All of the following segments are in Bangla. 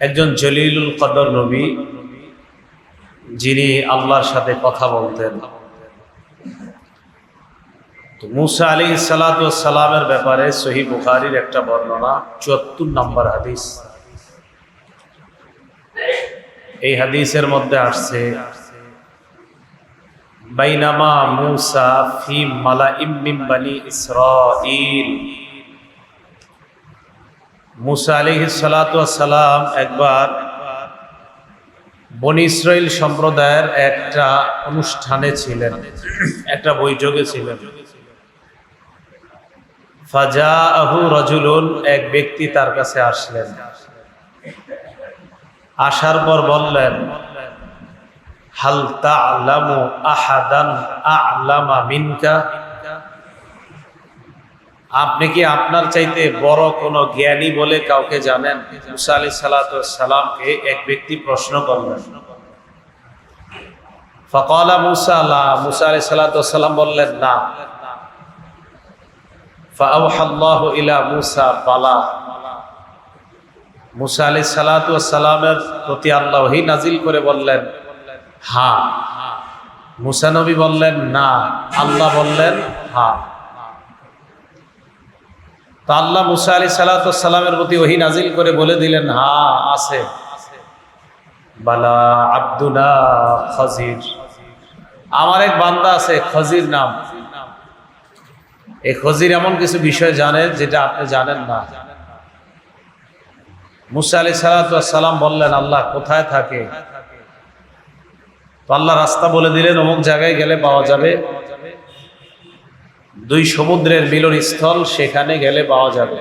একজন জলিলুল কদর নবী, যিনি আল্লাহর সাথে কথা বলতেন। তো মুসা আলী সালামের ব্যাপারে সহি বুখারির একটা বর্ণনা, চুয়াত্তর নম্বর হাদিস। এই হাদিসের মধ্যে আসছে, বাইনামা মুসা ফি মালা ইমিম বানি ইসরাইল মুসা আলিহি সালাম একবার বনি ইসরাইল সম্প্রদায়ের একটা অনুষ্ঠানে ছিলেন, একটা বৈঠকে ছিলেন। ফাজা আহু রজুলুন, এক ব্যক্তি তার কাছে আসলেন। আসার পর বললেন হালতা তা'লামু আহাদান আ'লামা মিনকা? আপনি কি আপনার চাইতে বড় কোনো জ্ঞানী বলে কাউকে জানেন? মুসা আলি সালামকে এক ব্যক্তি প্রশ্ন করলেন। ফকালা মুসা আল্লাহ মুসা আলি বললেন, না। মুসা আলি প্রতি নাজিল করে বললেন নবী বললেন, না। আল্লাহ বললেন হ্যাঁ তো আল্লাহ মুসা আলী সালাতামের প্রতি ওহি নাজিল করে বলে দিলেন, হা, আছে। বালা খজির। আমার এক বান্দা আছে, খজির নাম। এই খজির এমন কিছু বিষয় জানেন যেটা আপনি জানেন না। মুসা আলী সালাতাম বললেন, আল্লাহ, কোথায় থাকে? তো আল্লাহ রাস্তা বলে দিলেন, অমুক জায়গায় গেলে পাওয়া যাবে। দুই সমুদ্রের মিলন স্থল সেখানে গেলে পাওয়া যাবে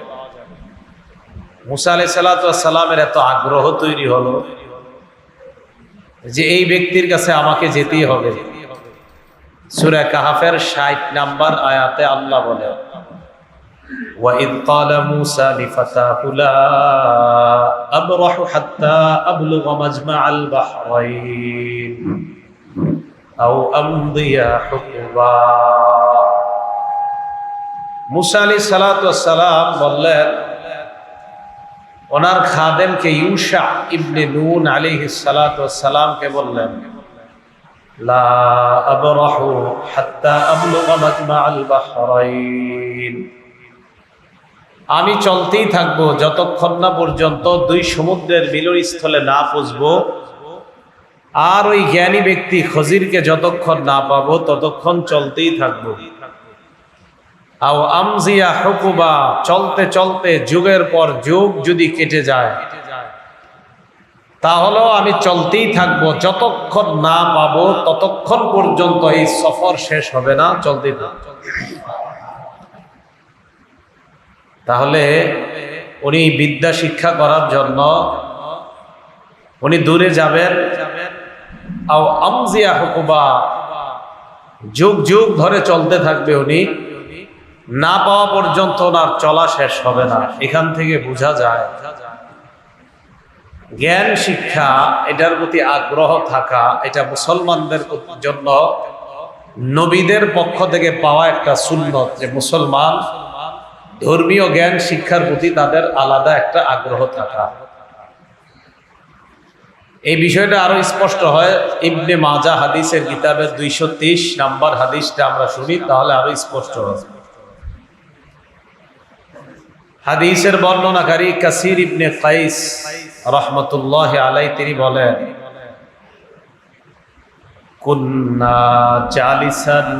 মুসা আলাই সালামের এত আগ্রহ তৈরি হলো যে এই ব্যক্তির কাছে আমাকে যেতেই হবে সুরা কাহাফের ষাট নাম্বার আয়াতে আল্লাহ বলে وَإِذْ قَالَ مُوسَى لِفَتَاهُ لَا أَبْرَحُ حَتَّى أَبْلُغَ مَجْمَعَ الْبَحْرَيْنِ أَوْ أَمْضِيَ حُقُبًا মুসা আলী সালাম বললেন, ওনার খাদেমকে ইউসা ইবনে নুন আলী সালামকে বললেন আমি চলতেই থাকব, যতক্ষণ না পর্যন্ত দুই সমুদ্রের মিলনস্থলে না পৌঁছবো, আর ওই জ্ঞানী ব্যক্তি খজিরকে যতক্ষণ না পাবো ততক্ষণ চলতেই থাকব। আমজিয়া হুকুবা, চলতে চলতে যুগের পর যুগ যদি কেটে যায়, তাহলেও আমি চলতেই থাকব, যতক্ষণ না পাবো ততক্ষণ পর্যন্ত এই সফর শেষ হবে না, চলতেই থাকব। তাহলে উনি বিদ্যা শিক্ষা করার জন্য উনি দূরে যাবেন। আও আমজিয়া হুকুবা, যুগ যুগ ধরে চলতে থাকবে উনি। না পাওয়া পর্যন্ত ওনার চলা শেষ হবে না। এখান থেকে বোঝা যায়, জ্ঞান, শিক্ষা, এটার প্রতি আগ্রহ থাকা, এটা মুসলমানদের জন্য নবীদের পক্ষ থেকে পাওয়া একটা সুন্নত যে মুসলমান ধর্মীয় জ্ঞান, শিক্ষার প্রতি তাদের আলাদা একটা আগ্রহ থাকা। এই বিষয়টা আরও স্পষ্ট হয়, ইবনে মাজা হাদিসের কিতাবের দুইশো তেইশ নাম্বার হাদিসটা আমরা শুনি, তাহলে আরও স্পষ্ট হয় হাদিসের বর্ণনাকারী কাসির ইবনে কাইস রহমতুল্লাহ আলাই তিনি বলেন কুন্না জালিসান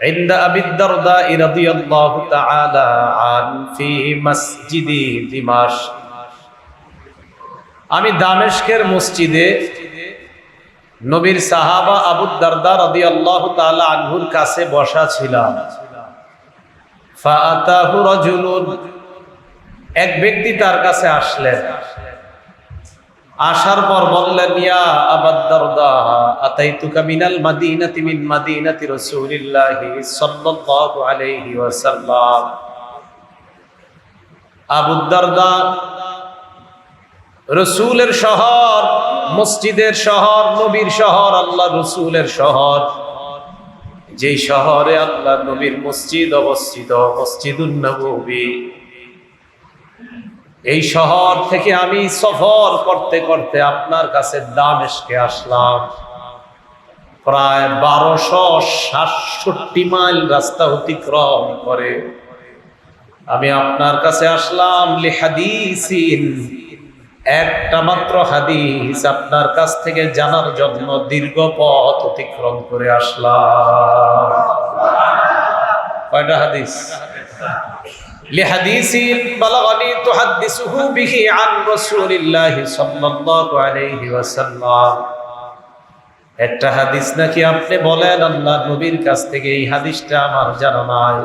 عند أبي الدرداء رضي الله تعالى عن في مسجد دمشق আমি দামেশকের মসজিদে নবীর সাহাবা আবু দারদা রদি আল্লাহ তালা আনহুর কাছে বসা ছিলাম এক ব্যক্তি তার কাছে আসলেন। আসার পর বললেন, ইয়া আবাদ্দারদা মিনাল মাদিনাতি মিন মাদিনাতি রাসূলিল্লাহি সাল্লাল্লাহু আলাইহি ওয়াসাল্লাম। আবু রসুলের শহর, মসজিদের শহর, নবীর শহর আল্লাহ রসুলের শহর। যেই শহরে আল্লাহ নবীর মসজিদ অবস্থিত মসজিদুল নবী। এই শহর থেকে আমি সফর করতে করতে আপনার কাছে দামেশকে আসলাম। প্রায় বারোশো সাতষট্টি মাইল রাস্তা অতিক্রম করে। আমি আপনার কাছে আসলাম লিহাদিসিন একটা মাত্র হাদিস আপনার কাছ থেকে জানার জন্য দীর্ঘ পথ অতিক্রম করে আসলাম কয়টা হাদিস لحديث بلغني تحدثه به عن رسول الله صلى الله عليه وسلم একটা হাদিস নাকি আপনি বলেন আল্লাহ নবীর কাছ থেকে এই হাদিসটা আমার জানা নাই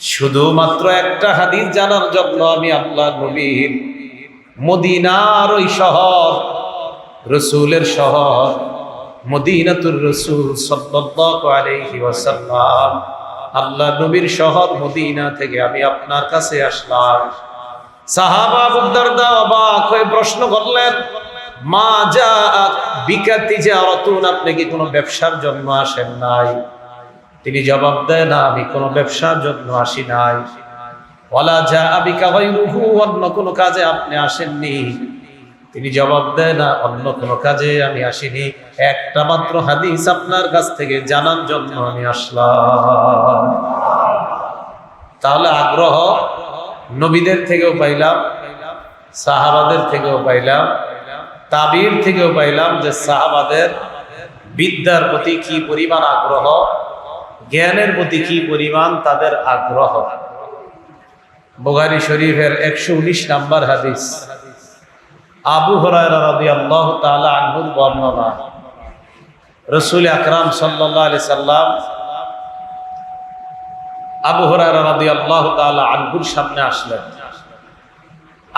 শুধুমাত্র একটা হাদিস জানার জন্য আমি আল্লাহ নবীর মদিনার ওই শহর, রসুলের শহর, মদিনাতুর রসুল ওয়াসাল্লাম। আল্লাহ নবীর শহর মদিনা থেকে আমি আপনার কাছে আসলাম। প্রশ্ন করলেন, মা যা জারাতুন আপনি কি কোনো ব্যবসার আসেন নাই? তিনি জবাব দেন আমি কোনো ব্যবসার জন্য আসি নাই। ওয়ালা যা আবিকা গায়রুহু, অন্য কোনো কাজে আপনি আসেননি। তিনি জবাব দেন না, অন্য কোনো কাজে আমি আসিনি। একটা মাত্র হাদিস আপনার কাছ থেকে জানার জন্য আমি আসলাম। তাহলে আগ্রহ নবীদের থেকেও পাইলাম, সাহাবাদের থেকেও পাইলাম, তাবির থেকেও পাইলাম যে সাহাবাদের বিদ্যার প্রতি কি পরিমাণ আগ্রহ, জ্ঞানের প্রতি কি পরিমাণ তাদের আগ্রহ। বুখারী শরীফের একশো উনিশ নাম্বার হাদিস। আবু রাদিয়াল্লাহু তাআলা আনহুর বর্ণনা। রসুল আকরাম সাল্লাল্লাহু আলাইহি সাল্লাম আবু হরায়রা আল্লাহ তাআলা আনহুর সামনে আসলেন।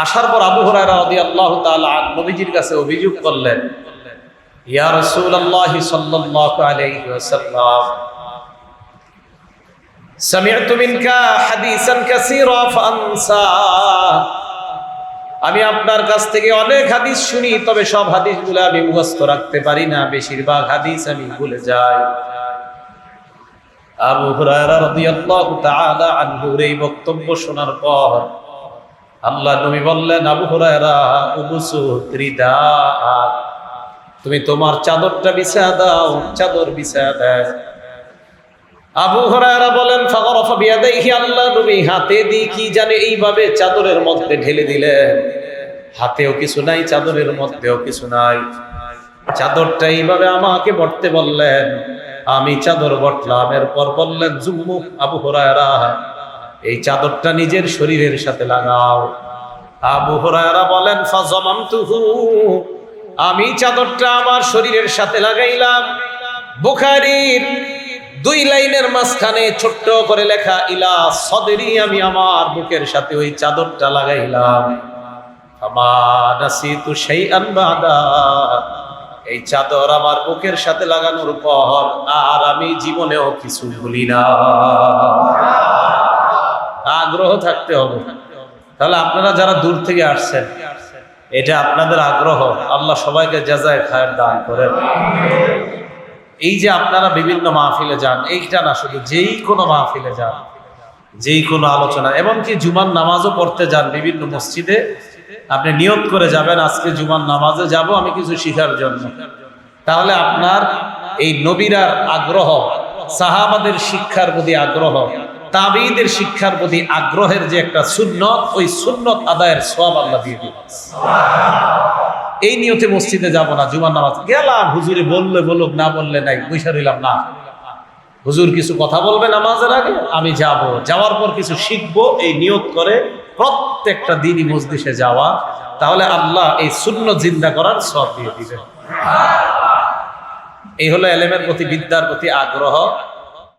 আসার পর আবু হরায়রা রাদিয়াল্লাহু তাআলা আন নবীজির কাছে অভিযোগ করলেন, ইয়া রাসূলুল্লাহ সাল্লাল্লাহু আলাইহি ওয়াসাল্লাম سمعت منك حديثا كثيرا فانسى আমি আপনার কাছ থেকে অনেক হাদিস শুনি তবে সব হাদিসগুলো আমি মুখস্থ রাখতে পারি না বেশিরভাগ হাদিস আমি ভুলে যাই আবু হুরায়রা রাদিয়াল্লাহু তাআলা আনহুর এই বক্তব্য শোনার পর আল্লাহ নবী বললেন আবু হুরায়রা উবুসুত রিদাআক তুমি তোমার চাদরটা বিছায়া দাও চাদর বিছায়া দেয় আবু হরায়রা বলেন, ফাগরাফা বিয়াদাইহি আল্লাহ নবী হাতে দিয়ে কি জানে এইভাবে চাদরের মধ্যে ঢেলে দিলেন হাতেও কিছু নাই, চাদরের মধ্যেও কিছু নাই। চাদরটা এইভাবে আমাকে বটতে বললেন। আমি চাদর বটলাম। এরপর বললেন জুম্মু আবু হরায়রা, এই চাদরটা নিজের শরীরের সাথে লাগাও। আবু হরায়রা বলেন, ফাজামামতুহু, আমি চাদরটা আমার শরীরের সাথে লাগাইলাম। বুখারীর দুই লাইনের মাঝখানে ছোট্ট করে লেখা, ইলা সদেরই আমি আমার বুকের সাথে ওই চাদরটা লাগাইলাম। সেই এই চাদর আমার বুকের সাথে লাগানোর পর আর আমি জীবনেও কিছু ভুলি না। আগ্রহ থাকতে হবে। তাহলে আপনারা যারা দূর থেকে আসছেন, এটা আপনাদের আগ্রহ। আল্লাহ সবাইকে যাজায় খায়ের দান করেন। এই যে আপনারা বিভিন্ন মাহফিলে যান, এইটা না, শুধু যেই কোনো মাহফিলে যান, যেই কোনো আলোচনা। এমনকি জুমার নামাজও পড়তে যান বিভিন্ন মসজিদে। আপনি নিয়োগ করে যাবেন, আজকে জুমার নামাজে যাব আমি কিছু শিখার জন্য। তাহলে আপনার এই নবীরার আগ্রহ, সাহাবাদের শিক্ষার প্রতি আগ্রহ, তাবিদের শিক্ষার প্রতি আগ্রহের যে একটা সুন্নত, ওই সুন্নত আদায়ের সব আল্লাহ দিয়ে দিন এই নিয়তে মসজিদে যাব না, জুমার নামাজ। গেলাম, হুজুরে বললে, বলুক, না বললে নাই বৈশা রইলাম না। হুজুর কিছু কথা বলবে নামাজের আগে? আমি যাব। যাওয়ার পর কিছু শিখব, এই নিয়ত করে প্রত্যেকটা দিনই মসজিদে যাওয়া। তাহলে আল্লাহ এই শূন্য জিন্দা করার সব দিয়ে দিবেন। এই হলো এলেমের প্রতি, বিদ্যার প্রতি আগ্রহ।